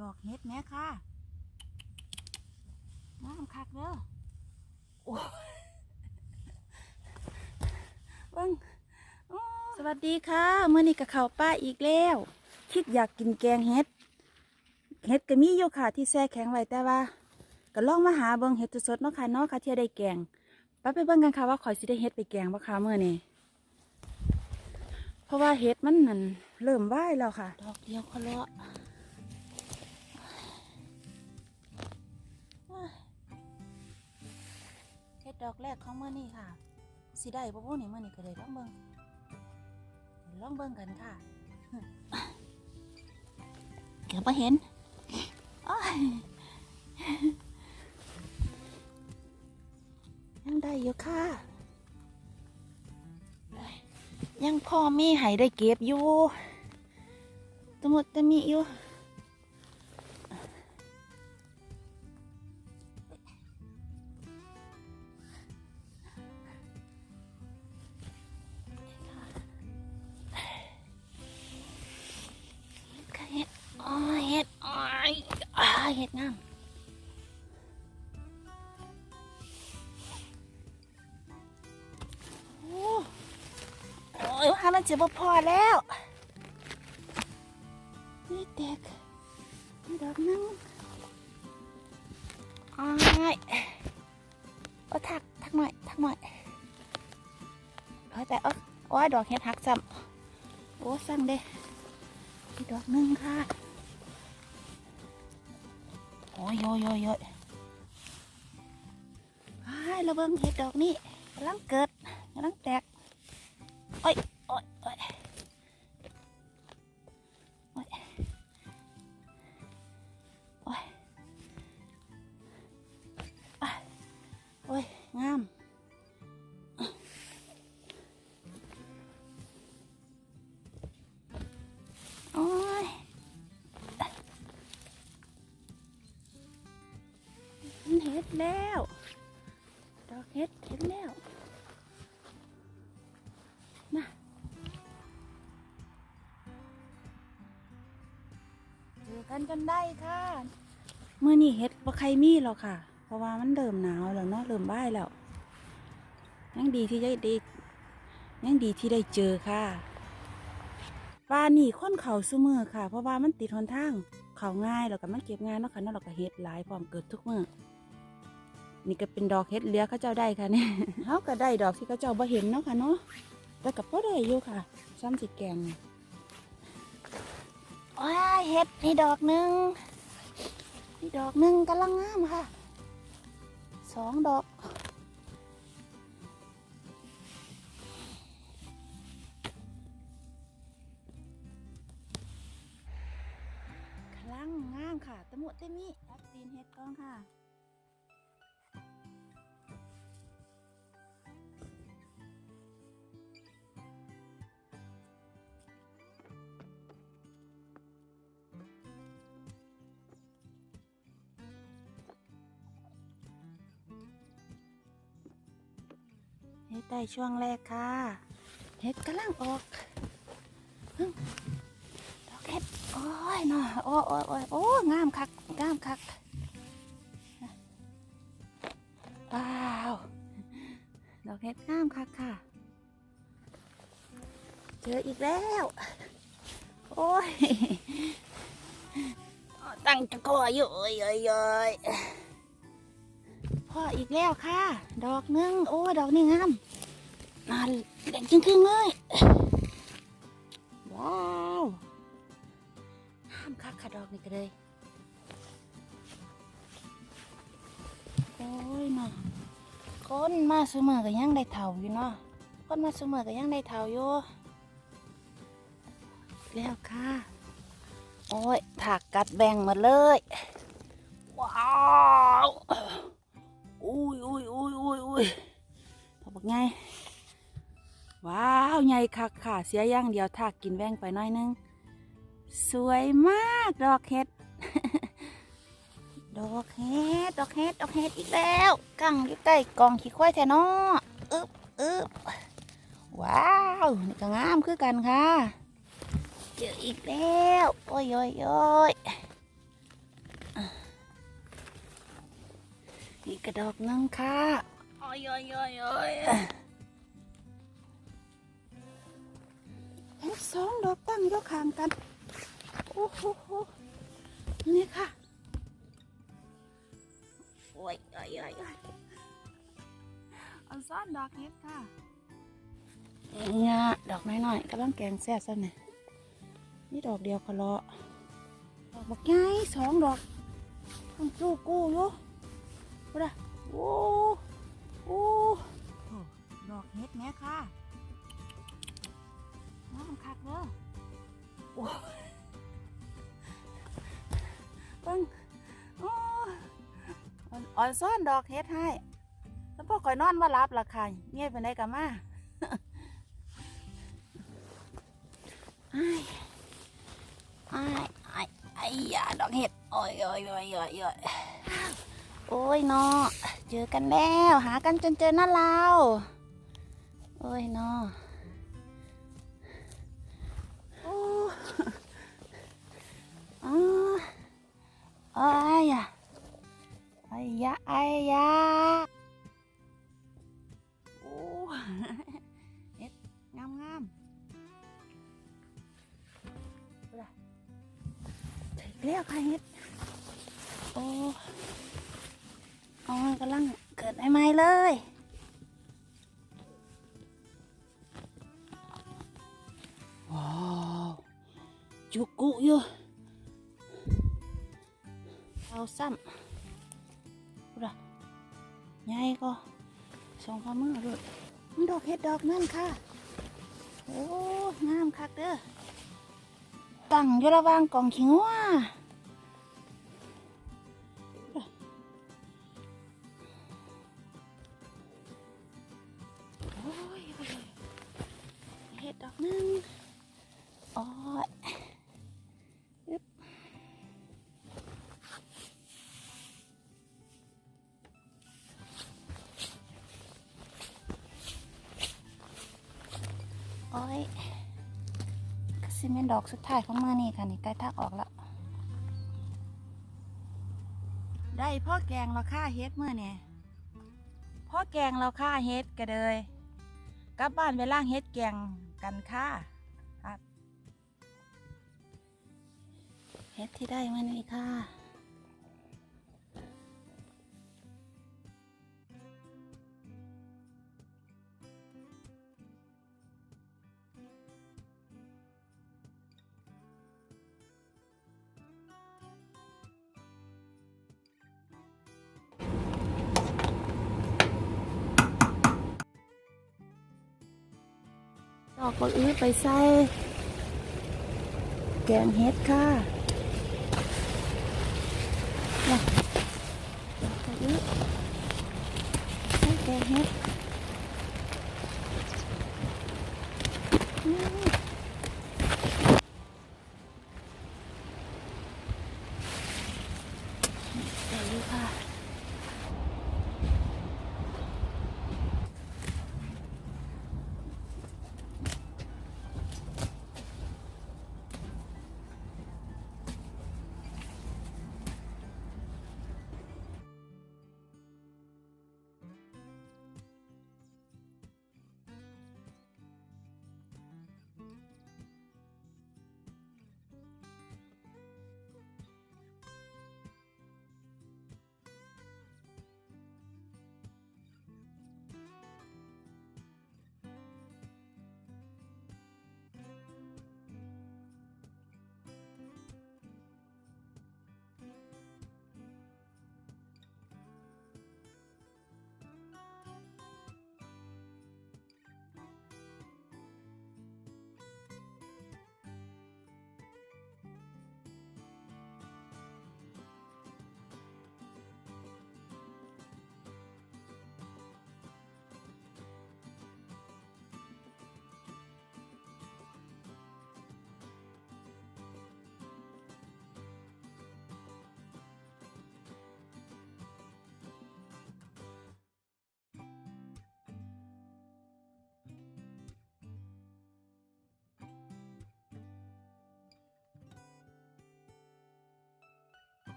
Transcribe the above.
ดอกเฮ็ดแม่ค่ะน้ำคักเด้อโอ้เบิ้งโอ้สวัสดีค่ะเมื่อนี้กับเขาวป้าอีกแล้ว คิดอยากกินแกงเฮ็ดเฮ็ดก็มีอยู่ค่ะที่แช่แข็งไว้แต่ว่าก็ลองมาหาเบิ่งเฮ็ดสดๆเนาะค่ะเนาะค่ะที่ได้แกงไป้าไปเบิ่งกันค่ะว่าข่อยสิได้เฮ็ดไปแกงบ่ค่ะมื้อนี้เพราะว่าเฮ็ดมันนั่นเริ่มไหวแล้วค่ะ ดอกเดียวเขาเลาะ ดอกแรกของเมื้อนี้ค่ะสิได้บ่บ่นี่มื้อนี้ก็ได้ลองเบิ่งลองเบิ่งกันค่ะเกือบเห็นยังได้อยู่ค่ะ ยังพอมีให้ได้เก็บอยู่ตมดตะมีอยู่ จะบ่พอแล้วนี่เด็กนี่ดอกนึงอ้ายโอ้ทักทักหน่อยทักหน่อยโอ้ยแต่เอ้ยโอ้ยดอกเห็ดหักซ้ำโอ้สั่งเด้อีกดอกหนึงค่ะโอ้ยโยโยโยยอ้ายระเบิงเห็ดดอกนี้กำลังเกิดกำลังแตกโอ้ย ห็ดแล้ว ดอกเห็ดเห็นแล้ว มาเจอกันจนได้ค่ะเมื่อนี้เฮ็ดบ่ใครมีหรอกค่ะ เพราะว่ามันเริ่มหนาวแล้วเนาะเริ่มบ่ายแล้วยังดีที่ได้ได้ยังดีที่ได้เจอค่ะป่านนี่ค้นเขาซุมือค่ะ เพราะว่ามันติดหนทาง เขาง่ายแล้วก็มันเก็บง่ายเนาะค่ะนาะแล้วก็เฮ็ดหลายพร้อมเกิดทุกเมื่อ นี่ก็เป็นดอกเฮ็ดเหลือเขาเจ้าได้ค่ะเนี่ยเขาก็ได้ดอกที่เขาเจ้าบ่เห็นเนาะค่ะเนาะแต่กับพ่อได้อยู่ค่ะ ซ้ำสิแกงว้าเห็ดนี่ดอกหนึ่งนี่ดอกหนึ่งกำลังงามค่ะสองดอกกำลังงามค่ะตะมุตะมิรับตีนเห็ดก้องค่ะ เฮ็ดได้ช่วงแรกค่ะเฮ็ดกำลังออกหึ่งดอกเฮ็ดโอ้ยเนาะโอ้โอ้โอ้ยโอ้งามคักงามคักว้าวดอกเฮ็ดงามคักค่ะ เจออีกแล้ว โอ้ยตั้งตะกออยู่เอ้ยเอ้ยเอ้ย พ่ออีกแล้วค่ะ ดอกหนึงโอ้ดอกนี่งามน่าเด็กจริงๆเลยว้าวห้ามคักค่ะดอกนี่ก็เลยโอ้ยเนาะคนมาเสมอก็ยังได้เท่าอยู่เนาะคนมาเสมอก็ยังได้เท่าอยู่แล้วค่ะ โอ้ยถากกัดแบ่งหมาเลย ว้าว อุ้ยอุ้ยอุ้ยอุ้ยอุ้ยพอบอกไงว้าวใหญ่คักค่ะเสียย่างเดียวถากกินแบ่งไปน้อยนึง สวยมากดอกเห็ดดอกเห็ดดอกเห็ดดอกเห็ดอีกแล้วกังอยู่ใต้กองขี้ควายแทนออึบอึบว้าวนี่ก็งามคือกันค่ะ เจออีกแล้ว โอ้ยโอ้ยโอ้ย กระดอกหนึงค่ะโอ้ยโอ้ยโอ้ยโอ้ยเห็ดสองดอกตั้งอยกข้างกัน โอ้โหโหนี่ค่ะโอ้ยโอ้ยโอ้ยโอ้ยเอาซ่อนดอกเห็ดค่ะเนี่ยดอกน้อยๆกำลังแกงแซ่บซะเนี่ยนี่ดอกเดียวก็เลาะดอกบักใหญ่สองดอกต้องจู้กู้อยู่ พูดอะโอ้โอ้โอ้ดอกเห็ดแม่ค่ะน้ำคักเด้อโอ้เบิ่งโอ้อ่อนอ่อนซ่อนดอกเห็ดให้แล้วพอคอยนอนว่ารับละค่ะเงียบไปไหนกันมาไอ้ไอ้ไอ้ไอ้ยาดอกเห็ดโอ้ยโอ้ยโอ้ยโอ้ย โอ้ยโอ้ยเนาะเจอกันแล้ว หากันจนเจอหน้าเราโอ้ยเนาะอ้อ๋อไอ้ยาไอ้ยาไอ้ยาโอ้เห็ดงามงามเรียกใครเฮ็ดโอ้ อ๋อกำลังเกิดใหม่ๆเลยว้าวจุกุอยู่เอาซ้ำดูละใหญ่ก็สองฝ่ามือเลยมันดอกเห็ดดอกนั่นค่ะ โอ้งามคักเด้อตั้งอยู่ระหว่างกล่องขิงว่า ดดอกหนึงอ้ยอึ๊บโอ้ยก็สิเป็นดอกสุดท้ายของมือนี่ค่ะ นี่ใกล้ทักออกแล้ว ได้พ่อแกงเราค่าเฮ็ดมือเนี่ยพ่อแกงเราค่าเฮ็ดก็เลย กลับบ้านไปล่างเฮ็ดแกงกันค่ะครับเฮ็ดที่ได้มานี่ค่ะ ดอกบักอื้อไปใส่แกงเฮ็ดค่ะนี่แกงเฮ็ด